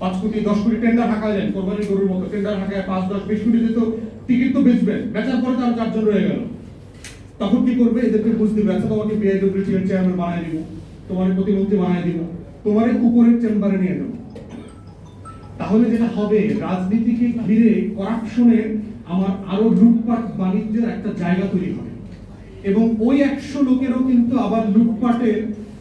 পাঁচ কোটি, দশ কোটি টেন্ডার হাঁকা যায় কোরবানি গরুর মতো। টেন্ডার হাঁকায় পাঁচ, দশ, বিশ কোটি দিত। টিকিট তো বেচবেন। বেচার পরে তো আর চারজন রয়ে গেল। তখন কি করবে? এদেরকে বুঝ দিবে আচ্ছা তোমাকে বিআইডব্লিউটি এর চেয়ারম্যান বানায় দিব। তোমার প্রতিমন্ত্রী বানায় দিব। তোমার উপরের চেম্বারে নিয়ে দেবো তাহলে যেটা হবে, রাজনীতিকে ঘিরে করাপশনের আমার আরও লুটপাট বাণিজ্যের একটা জায়গা তৈরি হবে। এবং ওই একশো লোকেরও কিন্তু আবার লুটপাটের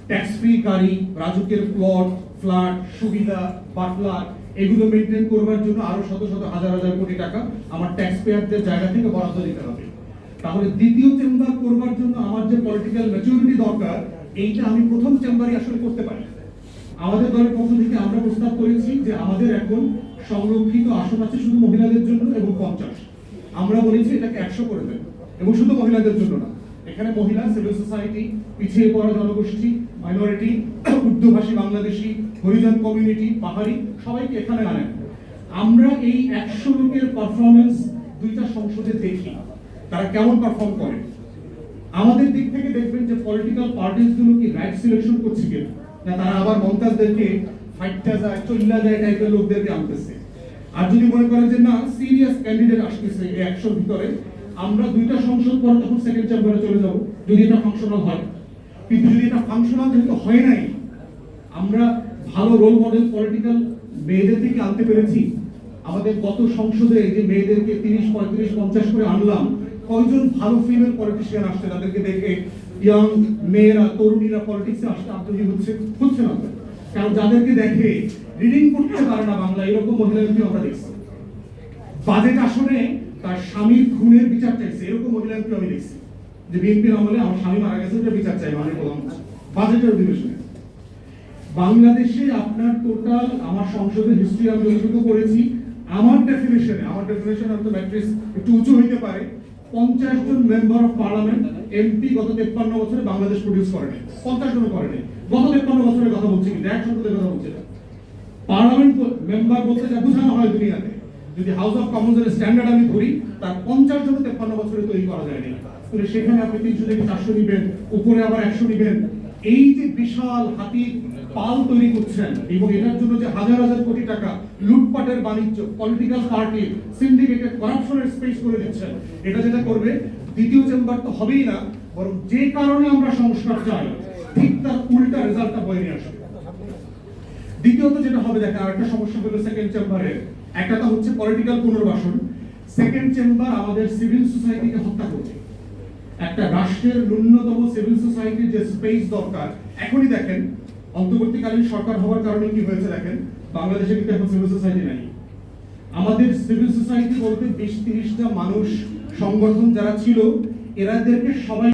ট্যাক্স ফ্রি গাড়ি, রাজুকের প্লট ফ্ল্যাট সুবিধা, বাটলার, এগুলো মেনটেন করবার জন্য আরও শত শত হাজার হাজার কোটি টাকা আমার ট্যাক্স পেয়ারদের জায়গা থেকে বরাদ্দ দিতে হবে। তাহলে দ্বিতীয় চেম্বার করবার জন্য আমার যে পলিটিক্যাল ম্যাচুরিটি দরকার, এইটা আমি প্রথম চেম্বারে আসলে করতে পারি আমাদের দলের পক্ষ থেকে আমরা প্রস্তাব করেছি যে আমাদের এখন সংরক্ষিত আসন আছে শুধু মহিলাদের জন্য এবং পঞ্চাশ। আমরা বলেছি এটাকে একশো করে দেব। এবং শুধু মহিলাদের জন্য না, এখানে মহিলা সিভিল সোসাইটি পিছিয়ে পড়া জনগোষ্ঠী মাইনরিটি উর্দুভাষী, বাংলাদেশি, হরিজন কমিউনিটি পাহাড়ি, সবাইকে এখানে আনেন। আমরা এই একশো লোকের পারফরমেন্স দুইটা সংসদে দেখি। তারা কেমন পারফর্ম করে? আমাদের দিক থেকে দেখবেন যে পলিটিক্যাল পার্টিসগুলো কি রাইট সিলেকশন করছে কিনা? না, তারা আবার মমতাজদেরকে ফাইটটা যায় চল্লা যায় টাইপের লোকদেরকে আনতেছে। আর যদি মনে করেন যে না সিরিয়াস ক্যান্ডিডেট আসতেছে এই একশোর ভিতরে, আমরা দুইটা সংসদ পরে তখন সেকেন্ড চেম্বারে চলে যাব, যদি এটা ফাংশনাল হয়। এটা ফাংশনাল যেহেতু হয় নাই, আমরা ভালো রোল মডেল পলিটিক্যাল মেয়েদের থেকে আনতে পেরেছি। আমাদের গত সংসদে যে মেয়েদেরকে তিরিশ, পঁয়ত্রিশ, পঞ্চাশ করে আনলাম, কয়জন ভালো ফিমেল পলিটিশিয়ান আসছে তাদেরকে দেখে? মেয়েরা, তরুণীরা পলিটিক্সে আসতে আগ্রহী হচ্ছে হচ্ছে না। কারণ যাদেরকে দেখে রিডিং করতে পারে না বাংলা, এরকম মহিলাদেরকে আমরা দেখছি। বাজেট আসনে তার স্বামীর খুনের বিচার চাইছে, এরকম মহিলাদেরকে আমি দেখছি। যে বিএনপির আমলে আমার স্বামী মারা গেছে ওটা বিচার চাই মানে প্রধানমন্ত্রী বাজেটের অধিবেশনে। বাংলাদেশে আপনার টোটাল আমার সংসদের হিস্ট্রি আমি যতটুকু করেছি আমার ডেফিনেশনে আমার ডেফিনেশন দ্য ম্যাট্রিক্স একটু উঁচু হইতে পারে, পঞ্চাশ জন মেম্বার অফ পার্লামেন্ট এমপি গত তেপ্পান্ন বছরে বাংলাদেশ প্রডিউস করেনি পঞ্চাশ জন করেনি গত তেপ্পান্ন বছরের কথা বলছি কিন্তু, এক সংসদের কথা বলছি না। পার্লামেন্ট মেম্বার বলতে যা বোঝানো হয় দুনিয়াতে, যদি হাউস অফ কমন্সের স্ট্যান্ডার্ড আমি ধরি, তার পঞ্চাশ জন তেপ্পান্ন বছরে তৈরি করা যায়নি তাহলে সেখানে আপনি তিনশো থেকে চারশো নিবেন, উপরে আবার একশো নিবেন। এই যে বিশাল পাল তৈরি করছেন, এবং এটার জন্য যে হাজার হাজার কোটি টাকা লুটপাটের বাণিজ্য পলিটিক্যাল পার্টি করাপশনের স্পেস করে দিচ্ছেন, এটা যেটা করবে, দ্বিতীয় চেম্বার তো হবেই না, বরং যে কারণে আমরা সংস্কার চাই, ঠিক তার উল্টা রেজাল্টটা বয়ে নিয়ে আসবে। দ্বিতীয়ত যেটা হবে, দেখেন আরেকটা সমস্যা হলো সেকেন্ড চেম্বারে একটা হচ্ছে পলিটিক্যাল পুনর্বাসন। সেকেন্ড চেম্বার আমাদের সিভিল সোসাইটিকে হত্যা করছে একটা রাষ্ট্রের ন্যূনতম সিভিল সোসাইটির যে স্পেস দরকার, এখনই দেখেন, অন্তর্বর্তীকালীন সরকার হওয়ার কারণে কি হয়েছে দেখেন, বাংলাদেশে কিন্তু এখন সিভিল সোসাইটি নাই। আমাদের সিভিল সোসাইটি বলতে বিশ তিরিশটা মানুষ, সংগঠন যারা ছিল, এরাদেরকে সবাই